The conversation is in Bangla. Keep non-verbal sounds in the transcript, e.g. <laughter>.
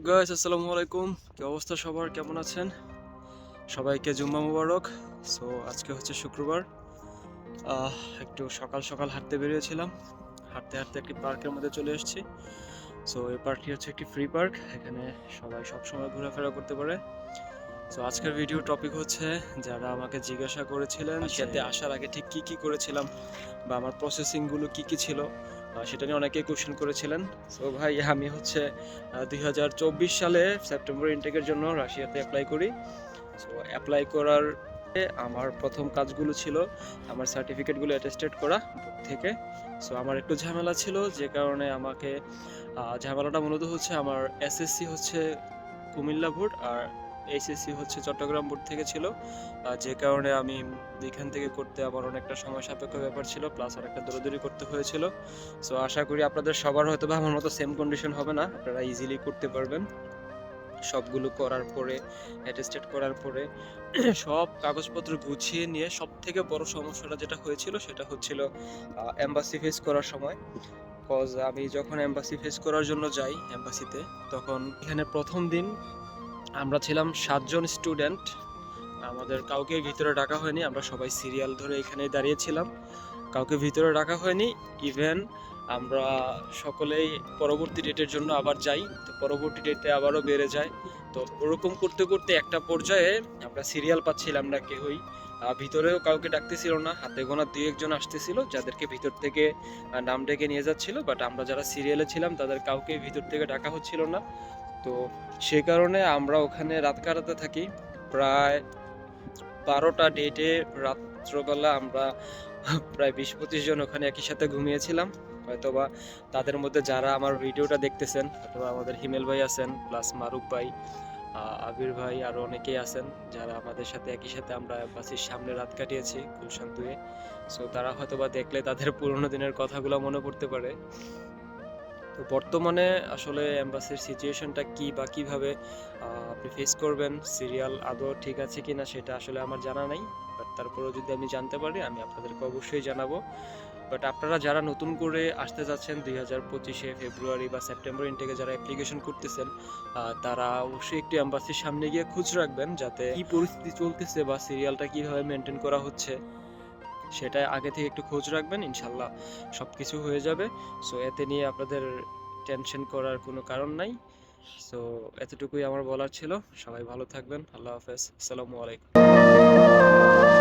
গাইস আসসালামু আলাইকুম। কি অবস্থা সবার? কেমন আছেন? সবাইকে জুম্মা মুবারক। সো আজকে হচ্ছে শুক্রবার। একটু সকাল সকাল হাঁটতে বেরিয়েছিলাম। হাঁটতে হাঁটতে একটি পার্কের মধ্যে চলে এসেছি। সো এই পার্কটি হচ্ছে একটি ফ্রি পার্ক এখানে সবাই সব সময় ঘোরাফেরা করতে পারে। সো আজকের ভিডিও টপিক হচ্ছে যারা আমাকে জিজ্ঞাসা করেছিলেন সাথে আসার আগে ঠিক কি কি করেছিলাম বা আমার প্রসেসিংগুলো কি কি ছিল সেটা নিয়ে অনেকেই কোশ্চেন করেছিলেন। সো ভাই, আমি হচ্ছে দুই হাজার চব্বিশ সালে সেপ্টেম্বর ইনটেকের জন্য রাশিয়াতে অ্যাপ্লাই করি। সো অ্যাপ্লাই করার আমার প্রথম কাজগুলো ছিল আমার সার্টিফিকেটগুলো অ্যাটেস্টেড করা থেকে। সো আমার একটু ঝামেলা ছিল, যে কারণে আমাকে ঝামেলাটা মূলত হচ্ছে আমার এসএসসি হচ্ছে কুমিল্লা বোর্ড আর এইচএসসি হচ্ছে চট্টগ্রাম বোর্ড থেকে ছিল। যে কারণে আমি এখান থেকে করতে আমার অনেকটা সময় সাপেক্ষ ব্যাপার ছিল প্লাস অনেকটা দৌড়দৌড়ি করতে হয়েছিল। সো আশা করি আপনাদের সবার হয়তো বা আমার মতো সেম কন্ডিশন হবে না। আপনারা ইজিলি করতে পারবেন। সবগুলো করার পরে অ্যাটেস্টেড করার পরে, <clears throat> সব কাগজপত্র গুছিয়ে নিয়ে সব থেকে বড় সমস্যাটা যেটা হয়েছিল, সেটা হচ্ছিল এম্বাসি ফেস করার সময়। কজ আমি যখন এম্বাসি ফেস করার জন্য যাই এম্বাসিতে তখন এখানে প্রথম দিন আমরা ছিলাম সাতজন স্টুডেন্ট। আমাদের কাউকে ভিতরে ডাকা হয়নি, আমরা সবাই সিরিয়াল ধরে এখানে দাঁড়িয়েছিলাম কাউকে ভিতরে ডাকা হয়নি, ইভেন আমরা সকলেই পরবর্তী ডেটের জন্য আবার যাই, তো পরবর্তী ডেটে আবারও বেড়ে যায়। তো ওরকম করতে করতে একটা পর্যায়ে আমরা সিরিয়াল পাচ্ছিলাম না কেউই। ভিতরেও কাউকে ডাকতেছিল না, হাতে গোনা দুই একজন আসতেছিল, যাদেরকে ভিতর থেকে নাম ডেকে নিয়ে যাচ্ছিল, বাট আমরা যারা সিরিয়ালে ছিলাম, তাদের কাউকে ভিতর থেকে ডাকা হচ্ছিল না। তো সে কারণে আমরা ওখানে রাত কাটাতে থাকি। প্রায় বারোটা ডেটে রাত্রবেলা আমরা প্রায় বিশ পঁচিশ জন ওখানে একই সাথে ঘুমিয়েছিলাম। হয়তোবা তাদের মধ্যে যারা আমার ভিডিওটা দেখতেছেন, অথবা আমাদের হিমেল ভাই আছেন প্লাস মারুফ ভাই আবির ভাই আরও অনেকেই আছেন, যারা আমাদের সাথে একই সাথে আমরা বাসির সামনে রাত কাটিয়েছি গুলশান সো তারা হয়তোবা দেখলে তাদের পুরোনো দিনের কথাগুলো মনে পড়তে পারে। তো বর্তমানে আসলে এম্বাসির সিচুয়েশনটা কি বা কীভাবে আপনি ফেস করবেন সিরিয়াল আদৌ ঠিক আছে কিনা সেটা আসলে আমার জানা নাই বাট তারপরেও যদি আমি জানতে পারি, আমি আপনাদেরকে অবশ্যই জানাব। বাট আপনারা যারা নতুন করে আসতে যাচ্ছেন দুই হাজার পঁচিশে ফেব্রুয়ারি বা সেপ্টেম্বর ইনটেকে যারা অ্যাপ্লিকেশন করতেছেন তারা অবশ্যই একটু এম্বাসির সামনে গিয়ে খোঁজ রাখবেন যাতে কি পরিস্থিতি চলতেছে বা সিরিয়ালটা কীভাবে মেনটেন করা হচ্ছে। সেটা আগে থেকে একটু খোঁজ রাখবেন, ইনশাল্লাহ সব কিছু হয়ে যাবে। সো এতে নিয়ে আপনাদের টেনশন করার কোনো কারণ নাই। সো এতটুকুই আমার বলার ছিল। সবাই ভালো থাকবেন। আল্লাহ হাফেজ। আসসালামু আলাইকুম।